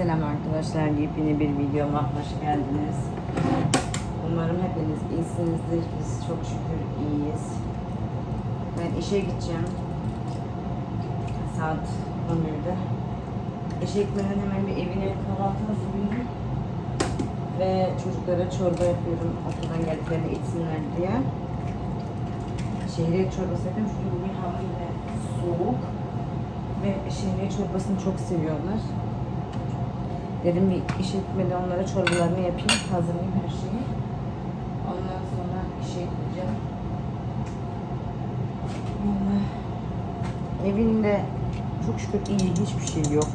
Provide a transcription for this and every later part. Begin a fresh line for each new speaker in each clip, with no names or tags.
Selam arkadaşlar, yepyeni bir videoma hoş geldiniz. Umarım hepiniz iyisinizdir. Biz çok şükür iyiyiz. Ben işe gideceğim. Saat 11'de. İşe gitmeden hemen bir evine kahvaltı hazırlıyorum. Ve çocuklara çorba yapıyorum. Okuldan geldiklerinde içsinler diye. Şehriye çorbası yapıyorum çünkü bugün hava yine soğuk. Ve şehriye çorbasını çok seviyorlar. Dedim bir işe gitmeden onlara çorbalarını yapayım, hazırlayayım her şeyi. Ondan sonra işe gideceğim. Evinde çok şükür iyi, hiçbir şey yok.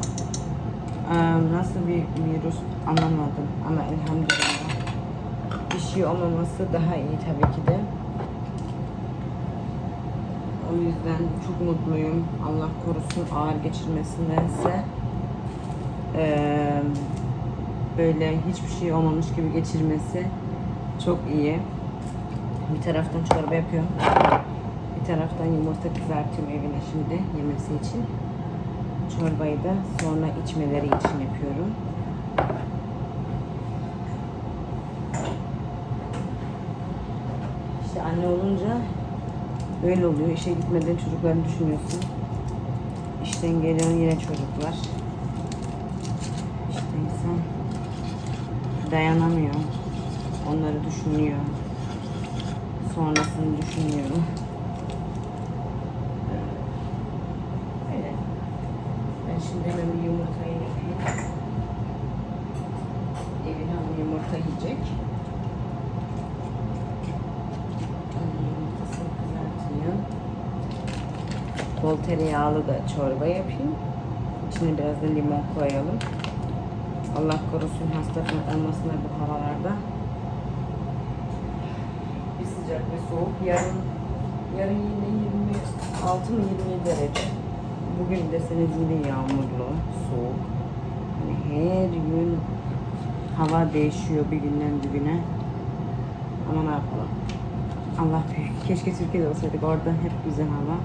Ee, nasıl bir virüs anlamadım ama elhamdülillah. Bir şey olmaması daha iyi tabii ki de. O yüzden çok mutluyum. Allah korusun ağır geçirmesindense. Ee, böyle hiçbir şey olmamış gibi geçirmesi çok iyi. Bir taraftan çorba yapıyorum. Bir taraftan yumurta kızartıyorum evine şimdi yemesi için. Çorbayı da sonra içmeleri için yapıyorum. İşte anne olunca böyle oluyor. İşe gitmeden çocuklarını düşünüyorsun. İşten geliyorsun yine çocuklar. İnsan dayanamıyor. Onları düşünüyor. Sonrasını düşünüyor. Öyle. Ben şimdi hemen bir yumurtayı yapayım. Evin hanım yumurta yiyecek. Yumurtasını kızartayım. Bol tereyağlı da çorba yapayım. İçine biraz da limon koyalım. Allah korusun hasta falan olmasınlar bu havalarda. Bir sıcak bir soğuk. Yarın yarın yine 26 mı 27 derece. Bugün deseniz yine yağmurlu, soğuk. Hani her gün hava değişiyor bir günden güne. Ama ne yapalım. Allah büyük. Keşke Türkiye'de olsaydık. Orada hep güzel hava.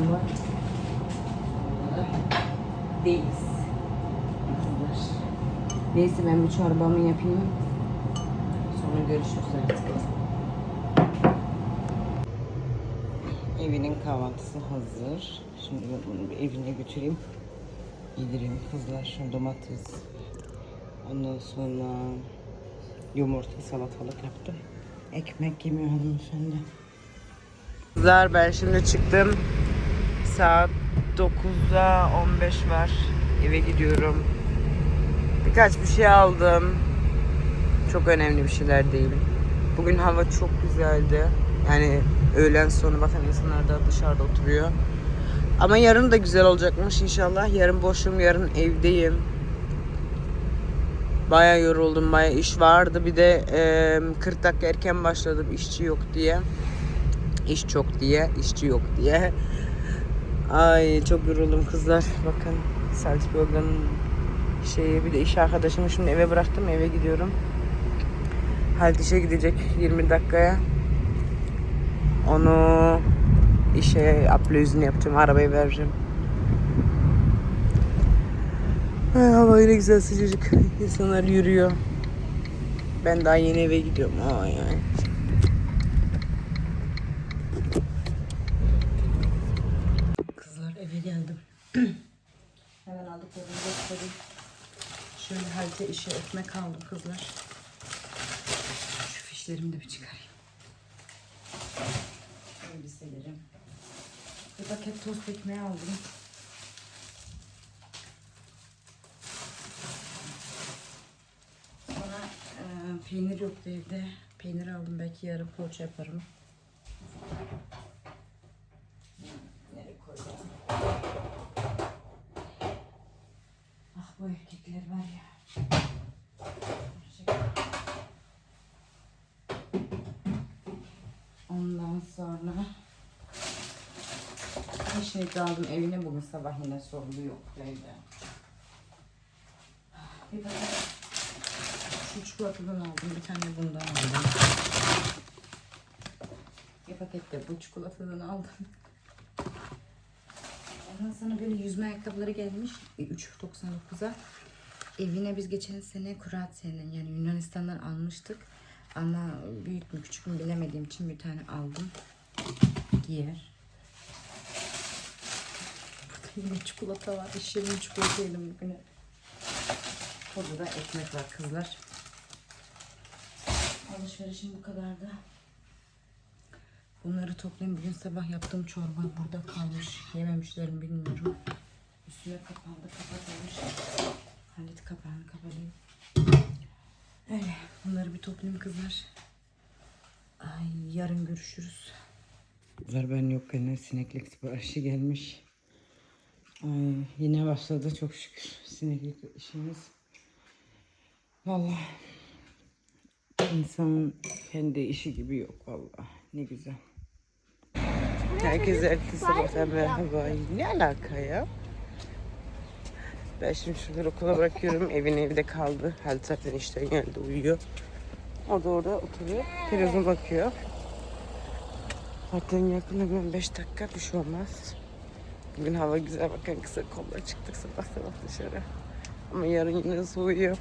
Ama değiliz. Neyse ben bir çorbamı yapayım. Sonra görüşürüz artık. Evinin kahvaltısı hazır. Şimdi bunu bir evine götüreyim. Yedireyim kızlar. Şu domates. Ondan sonra yumurta salatalık yaptım. Ekmek yemiyor hanımefendi. Kızlar ben şimdi çıktım. Saat 9'da 15 var. Eve gidiyorum. Birkaç bir şey aldım. Çok önemli bir şeyler değil. Bugün hava çok güzeldi. Yani öğlen sonu bakın insanlar da dışarıda oturuyor. Ama yarın da güzel olacakmış inşallah. Yarın boşum, yarın evdeyim. Baya yoruldum, baya iş vardı. Bir de e, 40 dakika erken başladım işçi yok diye. İş çok diye, işçi yok diye. Ay çok yoruldum kızlar. Bakın Salzburg'un şeyi bir de iş arkadaşımı şimdi eve bıraktım eve gidiyorum. Halit işe gidecek 20 dakikaya. Onu işe ablözünü yapacağım. Arabayı vereceğim. Ay, hava yine güzel sıcacık. İnsanlar yürüyor. Ben daha yeni eve gidiyorum. Ay ay. Kızlar eve geldim. Hemen aldıklarımı göstereyim. Halde işe ekmek aldım kızlar. Şu fişlerimi de bir çıkarayım. Elbiselerim. Bir paket tost ekmeği aldım. Sonra e, peynir yoktu evde. Peynir aldım. Belki yarın poğaça yaparım. Nereye koyacağım? Ah bu erkekler var ya. Ondan sonra de aldım evine bugün sabah yine sorunu yok evde. Bir paket şu çikolatadan aldım bir tane bundan aldım. Bir paket de bu çikolatadan aldım. Ondan sonra böyle yüzme ayakkabıları gelmiş. 3.99'a.
Evine biz geçen sene Kuratsiye'den yani Yunanistan'dan almıştık. Ama büyük mü küçük mü bilemediğim için bir tane aldım. Giyer. Yine çikolata var. İş yerinde çikolata yedim bugün. Burada da ekmek var kızlar. Alışverişim bu kadardı. Bunları toplayayım. Bugün sabah yaptığım çorba burada kalmış. Yememişlerim bilmiyorum. Üstüne kapandı, kapatılmış. Halit kapağını kapatayım. Öyle. Bunları bir toplayayım kızlar. Ay, yarın görüşürüz.
Kızlar ben yokken sineklik siparişi gelmiş. Ay, yine başladı çok şükür sineklik işimiz. Vallahi insanın kendi işi gibi yok vallahi. Ne güzel. Herkese herkese sabahtan merhaba. Ne alaka ya? Ben şimdi şunları okula bırakıyorum. Evin evde kaldı. Halit zaten işten geldi uyuyor. O da orada oturuyor. Televizyon bakıyor. Zaten yakında bir 5 dakika bir şey olmaz. Bugün hava güzel bakın kısa kollar çıktık sabah sabah dışarı. Ama yarın yine soğuyor.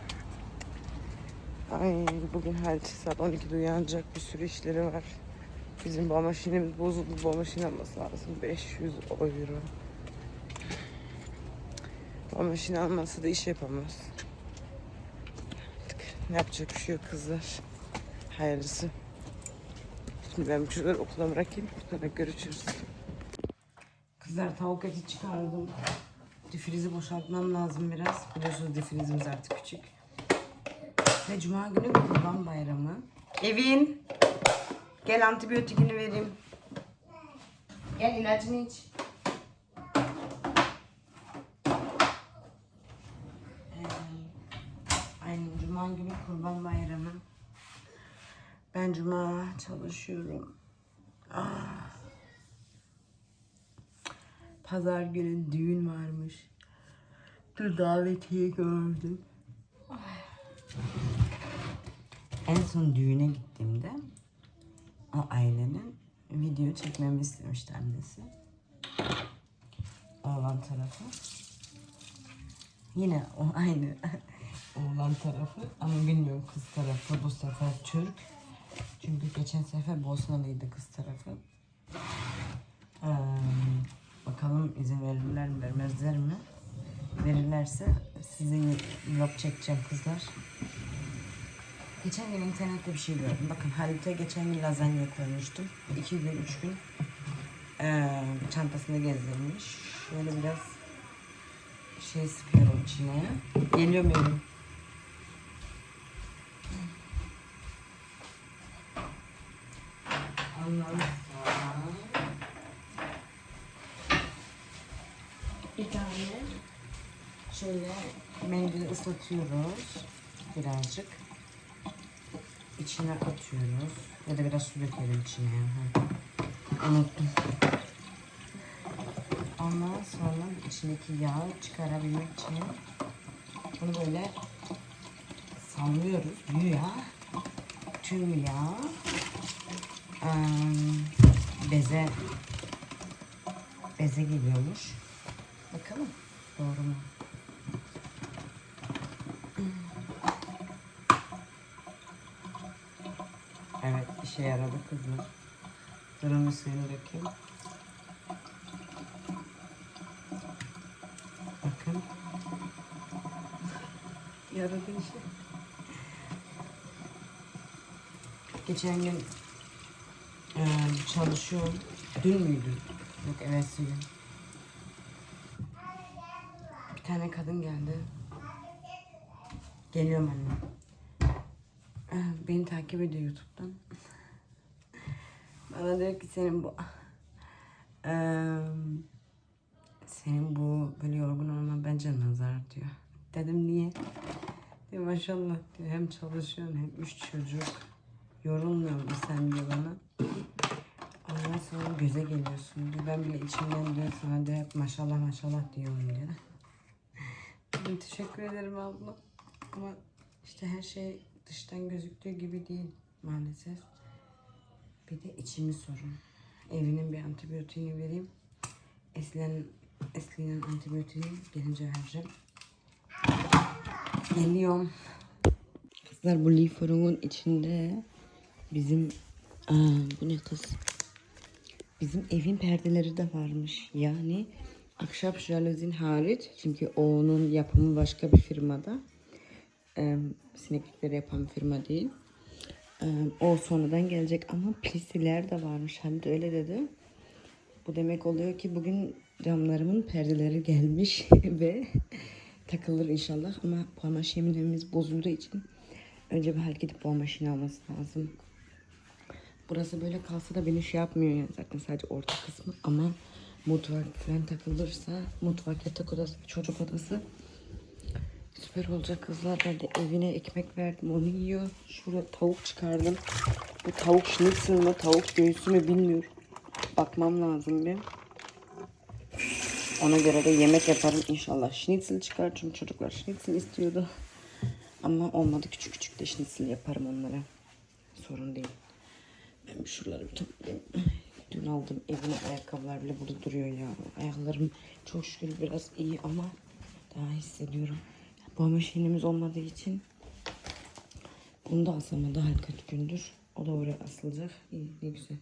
Ay bugün her şey saat 12'de uyanacak bir sürü işleri var. Bizim bu maşinemiz bozuldu. Bu maşine alması lazım. 500 euro. Bu maşine almazsa da iş yapamaz. Ne yapacak bir şey yok kızlar. Hayırlısı. Şimdi ben çocukları okula bırakayım. Sonra görüşürüz. Kızlar tavuk eti çıkardım. Difrizi boşaltmam lazım biraz. Biliyorsunuz difrizimiz artık küçük. Ve cuma günü kurban bayramı. Evin. Gel antibiyotikini vereyim. Gel ilacını iç. Ee, aynen cuma günü kurban bayramı. Ben cuma çalışıyorum. Ah. Pazar günü düğün varmış. Dur davetiye gördüm. En son düğüne gittiğimde o ailenin video çekmemi istemişti annesi. Oğlan tarafı. Yine o aynı oğlan tarafı ama bilmiyorum kız tarafı bu sefer Türk. Çünkü geçen sefer Bosnalıydı kız tarafı. Ee, bakalım izin verirler mi vermezler mi? Verirlerse size vlog çekeceğim kızlar. Geçen gün internette bir şey gördüm. Bakın Halit'e geçen gün lazanya koymuştum. İki gün, üç gün ee, çantasında gezdirmiş. Şöyle biraz şey sıkıyorum içine. Geliyor muyum? Ondan sonra bir tane şöyle mendili ıslatıyoruz birazcık. İçine atıyoruz. Ya da biraz su dökelim içine. Unuttum. Ondan sonra içindeki yağı çıkarabilmek için bunu böyle sallıyoruz. Güya tüm yağ beze beze geliyormuş. Bakalım doğru mu? İşe yaradı kızlar. Bir suyunu dökeyim. Bakın. Yaradı işe. Geçen gün eee çalışıyorum. Dün müydü? Yok evvelsi gün. Bir tane kadın geldi. Geliyorum anne. Eh, Beni takip ediyor YouTube'dan. Bana diyor ki senin bu Eee, senin bu böyle yorgun olman bence nazar diyor. Dedim niye? Diyor maşallah diyor hem çalışıyorsun hem üç çocuk. Yorulmuyor musun sen diyor bana. Ondan sonra göze geliyorsun diyor. Ben bile içimden diyor sana diyor hep maşallah maşallah diyorum diyor. Dedim, Teşekkür ederim abla. Ama işte her şey dıştan gözüktüğü gibi değil maalesef. Bir de içimi sorun. Evinin bir antibiyotiğini vereyim. Eslen, Esli'nin antibiyotiğini gelince vereceğim.
Geliyorum.
Kızlar bu liforunun içinde bizim Aa, bu ne kız? Bizim evin perdeleri de varmış. Yani ahşap jaluzin hariç. Çünkü onun yapımı başka bir firmada. Ee, sineklikleri yapan firma değil. O sonradan gelecek ama plisiler de varmış. De öyle dedi. Bu demek oluyor ki bugün camlarımın perdeleri gelmiş ve takılır inşallah. Ama buhar yeminlerimiz bozulduğu için önce bir hal gidip buhar maşini alması lazım. Burası böyle kalsa da beni şey yapmıyor yani zaten sadece orta kısmı ama mutfak falan takılırsa mutfak yatak odası çocuk odası süper olacak kızlar. Ben de evine ekmek verdim onu yiyor. Şurada tavuk çıkardım. Bu tavuk schnitzel mı tavuk göğsü mü bilmiyorum. Bakmam lazım bir. Ona göre de yemek yaparım inşallah. Schnitzel çıkar çünkü çocuklar schnitzel istiyordu. Ama olmadı. Küçük küçük de schnitzel yaparım onlara. Sorun değil. Ben şuraları bir toplayayım. Dün aldım evine ayakkabılar bile burada duruyor ya. Ayaklarım çok şükür biraz iyi ama daha hissediyorum. Bu maşinimiz olmadığı için bunu da asamadı kaç gündür. O da oraya asılacak. İyi ne güzel.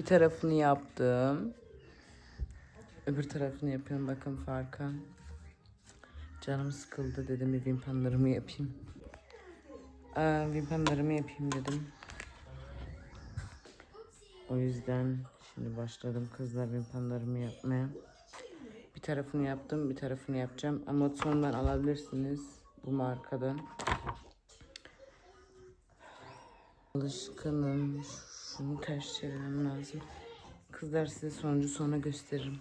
Bir tarafını yaptım. Öbür tarafını yapıyorum. Bakın farka. Canım sıkıldı dedim bir vimpanlarımı yapayım. Aa, vimpanlarımı yapayım dedim. O yüzden şimdi başladım kızlar vimpanlarımı yapmaya. Bir tarafını yaptım, bir tarafını yapacağım. Ama sondan alabilirsiniz bu markadan. Alışkınım. Şunu ters çevirmem lazım. Kızlar size sonucu sonra gösteririm.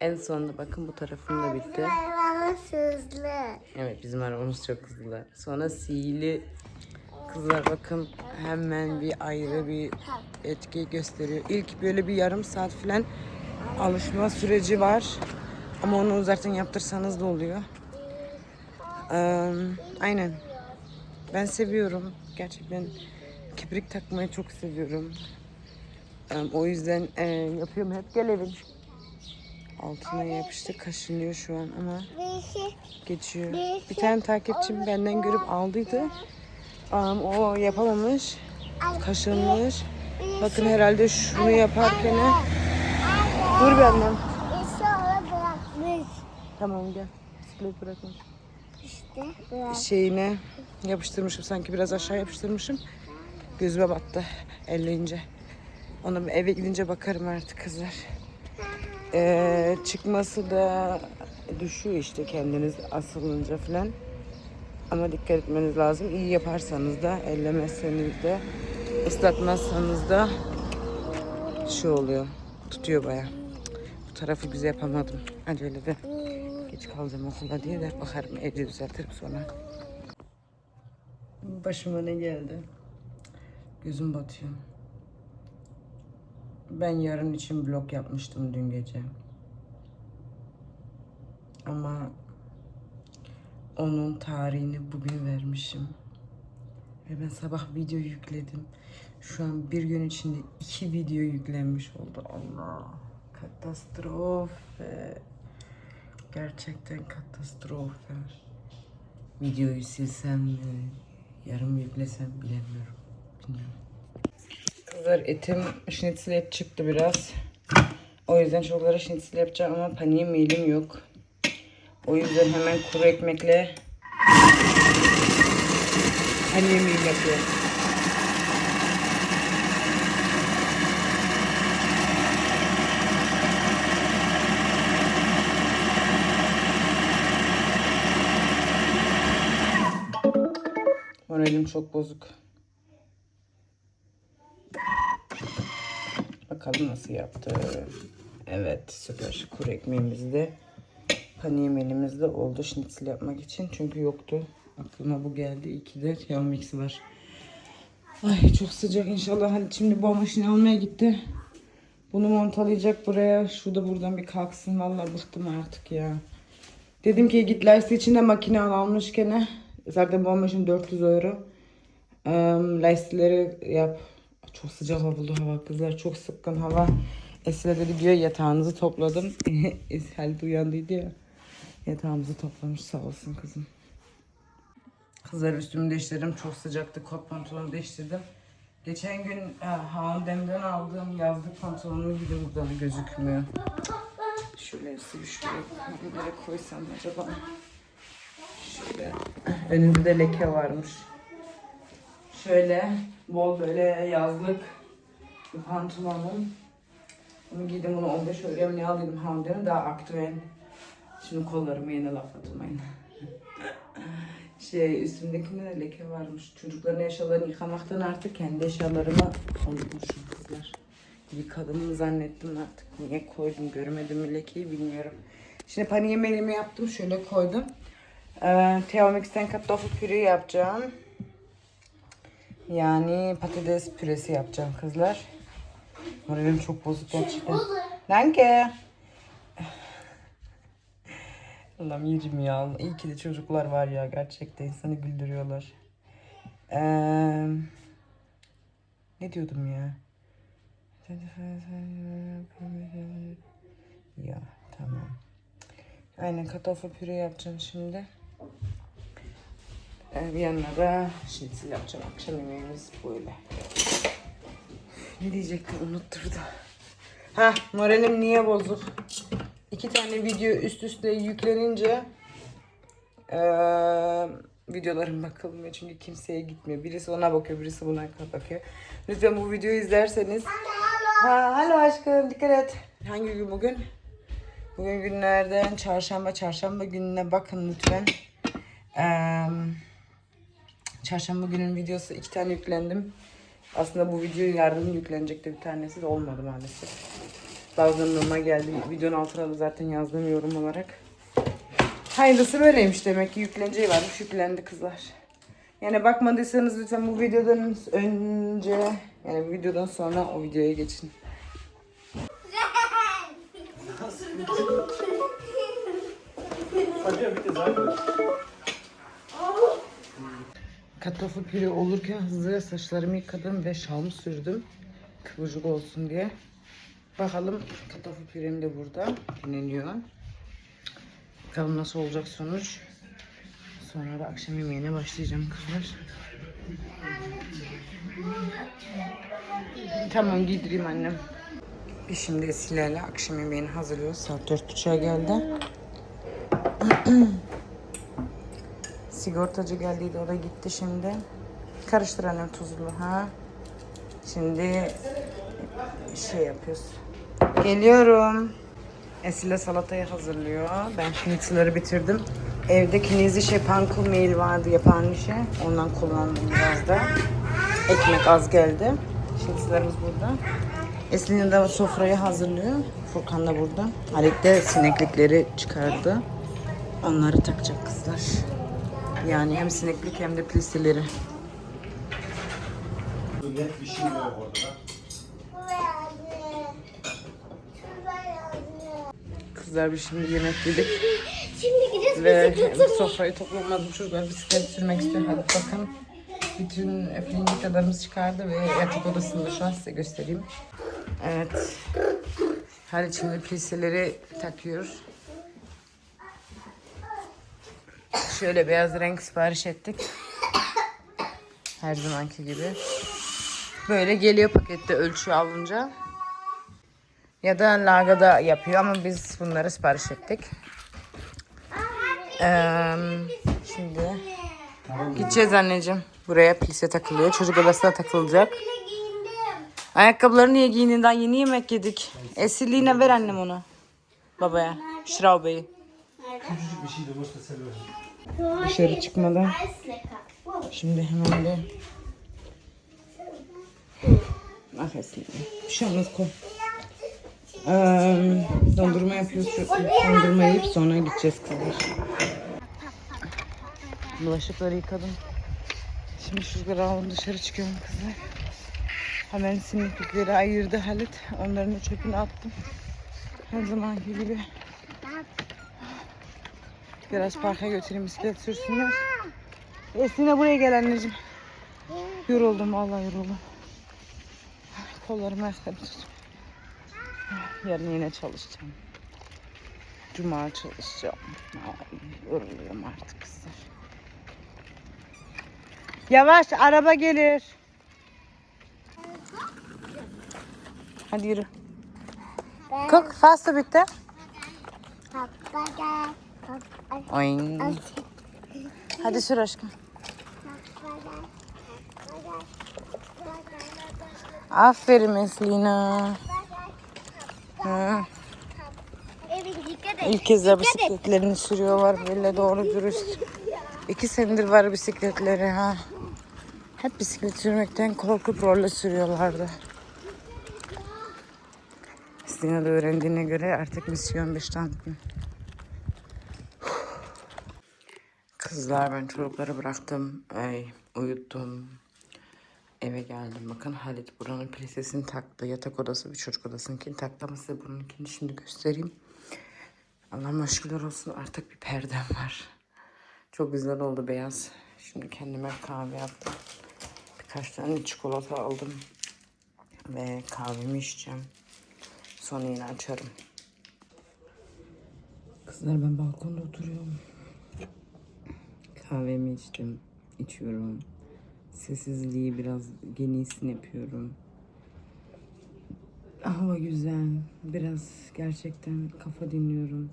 En sonunda bakın bu tarafım da bitti.
Hayvanı hızlı.
Evet bizim arabamız çok hızlı. Sonra sihirli kızlar bakın hemen bir ayrı bir etki gösteriyor. İlk böyle bir yarım saat falan alışma süreci var. Ama onu zaten yaptırsanız da oluyor. Ee, aynen. Ben seviyorum. Gerçekten kibrik takmayı çok seviyorum. O yüzden e, yapıyorum hep. Gel evin. Altına yapıştı. Kaşınıyor şu an ama geçiyor. Bir tane takipçim benden görüp aldıydı. O yapamamış. Kaşınmış. Bakın herhalde şunu yaparken Dur
bırakmış.
Tamam gel. Bisiklet bırakmış.
İşte bırak.
Şeyine yapıştırmışım. Sanki biraz aşağı yapıştırmışım. Gözüme battı elleyince. Ona eve gidince bakarım artık kızlar. Ee, çıkması da düşüyor işte kendiniz asılınca falan. Ama dikkat etmeniz lazım. İyi yaparsanız da, ellemezseniz de, ıslatmazsanız da şey oluyor. Tutuyor baya. Bu tarafı güzel yapamadım. Acele de geç kalacağım okula diye de bakarım evde düzeltirim sonra. Başıma ne geldi? Gözüm batıyor. Ben yarın için blog yapmıştım dün gece. Ama onun tarihini bugün vermişim. Ve ben sabah video yükledim. Şu an bir gün içinde iki video yüklenmiş oldu. Allah. Katastrofe. Gerçekten katastrofe. Videoyu silsem mi? Yarım yüklesem bilemiyorum. Kızlar etim şnitzel et çıktı biraz. O yüzden çocuklara şnitzel yapacağım ama paniğe meylim yok. O yüzden hemen kuru ekmekle paniğe meyil yapıyorum. Moralim çok bozuk. Bakalım nasıl yaptı. Evet süper. Kuru ekmeğimiz de paniğim elimizde oldu şnitzel yapmak için. Çünkü yoktu. Aklıma bu geldi. İyi ki de yağ mix var. Ay çok sıcak inşallah. Hani şimdi bu maşini almaya gitti. Bunu montalayacak buraya. Şu da buradan bir kalksın. Vallahi bıktım artık ya. Dedim ki git Leicester için de makine al almış gene. Zaten bu maşin 400 euro. Ee, Leicester'leri yap. Çok sıcak oldu hava kızlar. Çok sıkkın hava. Esra dedi diyor yatağınızı topladım. Halit uyandıydı ya. Yatağımızı toplamış sağ olsun kızım. Kızlar üstümü değiştirdim. Çok sıcaktı. Kot pantolonu değiştirdim. Geçen gün H&M'den aldığım yazlık pantolonumu giydim buradan gözükmüyor. Şöyle üstü şuraya koysam acaba? Şöyle. Önünde de leke varmış. Şöyle bol böyle yazlık bir pantolonum. Bunu giydim bunu 15 euroya mı ne aldıydım H&M'den daha aktüel. Şimdi kollarımı yine laf atmayın. şey üstümdekinde de leke varmış. Çocukların eşyalarını yıkamaktan artık kendi eşyalarımı unutmuşum kızlar. Yıkadım zannettim artık. Niye koydum görmedim mi lekeyi bilmiyorum. Şimdi paniğe yemeğimi yaptım. Şöyle koydum. Ee, Teomix'ten kartoffel püre yapacağım. Yani patates püresi yapacağım kızlar. Moralim çok bozuk gerçekten. Danke. Allah'ım yerim ya. İyi ki de çocuklar var ya. Gerçekten insanı güldürüyorlar. Ee, ne diyordum ya? Ya tamam. Aynen kartoffel püre yapacağım şimdi. Ee, yanına da şnitzel yapacağım. Akşam yemeğimiz böyle. Ne diyecektim unutturdu. Ha moralim niye bozuk? İki tane video üst üste yüklenince eee videolarım bakılmıyor çünkü kimseye gitmiyor. Birisi ona bakıyor, birisi buna bakıyor. Lütfen bu videoyu izlerseniz. Ha, alo aşkım dikkat et. Hangi gün bugün? Bugün günlerden çarşamba, çarşamba gününe bakın lütfen. Eee çarşamba günün videosu iki tane yüklendim. Aslında bu video yarın yüklenecekti bir tanesi de olmadı maalesef. Dalgınlığıma geldi. Videonun altına da zaten yazdım yorum olarak. Hayırlısı böyleymiş demek ki yükleneceği varmış. Yüklendi kızlar. Yani bakmadıysanız lütfen bu videodan önce yani bu videodan sonra o videoya geçin. Kartoffel püre olurken hızlıca saçlarımı yıkadım ve şalımı sürdüm. Kıvırcık olsun diye. Bakalım kartoffel pürem de burada dinleniyor. Bakalım nasıl olacak sonuç. Sonra da akşam yemeğine başlayacağım kızlar. Tamam giydireyim annem. Biz şimdi Esile'yle akşam yemeğini hazırlıyoruz. Saat dört buçuğa geldi. Sigortacı geldiydi o da gitti şimdi. Karıştır tuzlu ha. Şimdi şey yapıyoruz. Geliyorum. Esile salatayı hazırlıyor. Ben şnitzelleri bitirdim. Evde kinezi şey pankul mail vardı yapan bir şey. Ondan kullandım biraz da. Ekmek az geldi. Şnitzellerimiz burada. Eslin de sofrayı hazırlıyor. Furkan da burada. Halit de sineklikleri çıkardı. Onları takacak kızlar. Yani hem sineklik hem de plisteleri.
Net bir şey yok orada.
Kızlar biz şimdi yemek yedik
Şimdi gideceğiz
ve
bisiklete.
sofrayı toplamadım. Çocuklar bisiklet sürmek istiyor. Hadi bakın. Bütün flinjikalarımız çıkardı ve yatak odasında şu an size göstereyim. Evet. Hadi şimdi plisteleri takıyoruz. Şöyle beyaz renk sipariş ettik. Her zamanki gibi. Böyle geliyor pakette ölçü alınca. Ya da lagada yapıyor ama biz bunları sipariş ettik. Ee, şimdi gideceğiz anneciğim. Buraya plise takılıyor. Çocuk odasına takılacak. Ayakkabıları niye giyindin? Daha yeni yemek yedik. Esirliğine ver annem onu. Babaya. Şraubeyi.
Küçücük bir şey de boşta seviyorum.
Dışarı çıkmadan Şimdi hemen de Ah Esin. Bir şey olmaz koy. Ee, dondurma yapıyoruz. Dondurma yiyip sonra gideceğiz kızlar. Bulaşıkları yıkadım. Şimdi çocukları aldım dışarı çıkıyorum kızlar. Hemen sinirlikleri ayırdı Halit. Onların da çöpünü attım. Her zamanki gibi. Biraz parka götüreyim bisiklet sürsünler. Esine buraya gel anneciğim. Yoruldum vallahi yoruldum. Kollarımı tut. Yarın yine çalışacağım. Cuma çalışacağım. Ay, yoruluyorum artık kızlar. Yavaş araba gelir. Hadi yürü. Kalk fazla bitti.
Papa gel. Gel.
Hadi sür aşkım. Aferin Eslina. Hı.
Evet dikkat et.
İlk kez de bisikletlerini sürüyorlar böyle doğru dürüst. İki senedir var bisikletleri ha. Hep bisiklet sürmekten korkup rolle sürüyorlardı. Stina da öğrendiğine göre artık misyon 5 tane. Kızlar ben çocukları bıraktım. Ay, uyuttum. Eve geldim. Bakın Halit buranın plisesini taktı. Yatak odası bir çocuk odasınkini taktı ama size bununkini şimdi göstereyim. Allah'ıma şükürler olsun artık bir perdem var. Çok güzel oldu beyaz. Şimdi kendime kahve yaptım. Birkaç tane çikolata aldım. Ve kahvemi içeceğim. Sonra yine açarım. Kızlar ben balkonda oturuyorum. Kahvemi içtim. içiyorum. Sessizliği biraz genişsin yapıyorum. Hava güzel. Biraz gerçekten kafa dinliyorum.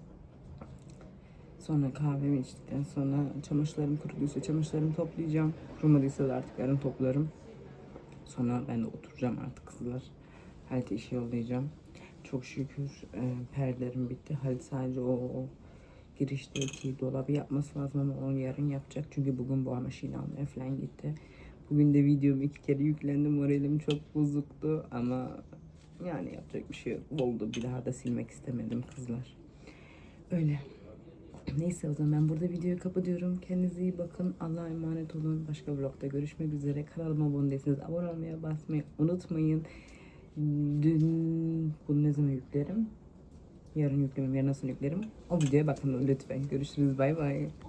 Sonra kahvemi içtikten sonra çamaşırlarım kuruduysa çamaşırlarımı toplayacağım. Kurumadıysa da artık yarın toplarım. Sonra ben de oturacağım artık kızlar. Halit işe yollayacağım. Çok şükür e, perdelerim bitti. Halit sadece o, o girişteki dolabı yapması lazım ama onu yarın yapacak. Çünkü bugün bu maşini almaya falan gitti. Bugün de videom iki kere yüklendi. Moralim çok bozuktu ama yani yapacak bir şey yok. Oldu. Bir daha da silmek istemedim kızlar. Öyle. Neyse o zaman ben burada videoyu kapatıyorum. Kendinize iyi bakın. Allah'a emanet olun. Başka vlogda görüşmek üzere. Kanalıma abone değilseniz abone olmaya basmayı unutmayın. Dün bunu ne zaman yüklerim? Yarın yüklemem. Yarın nasıl yüklerim? O videoya bakın lütfen. Görüşürüz. Bay bay.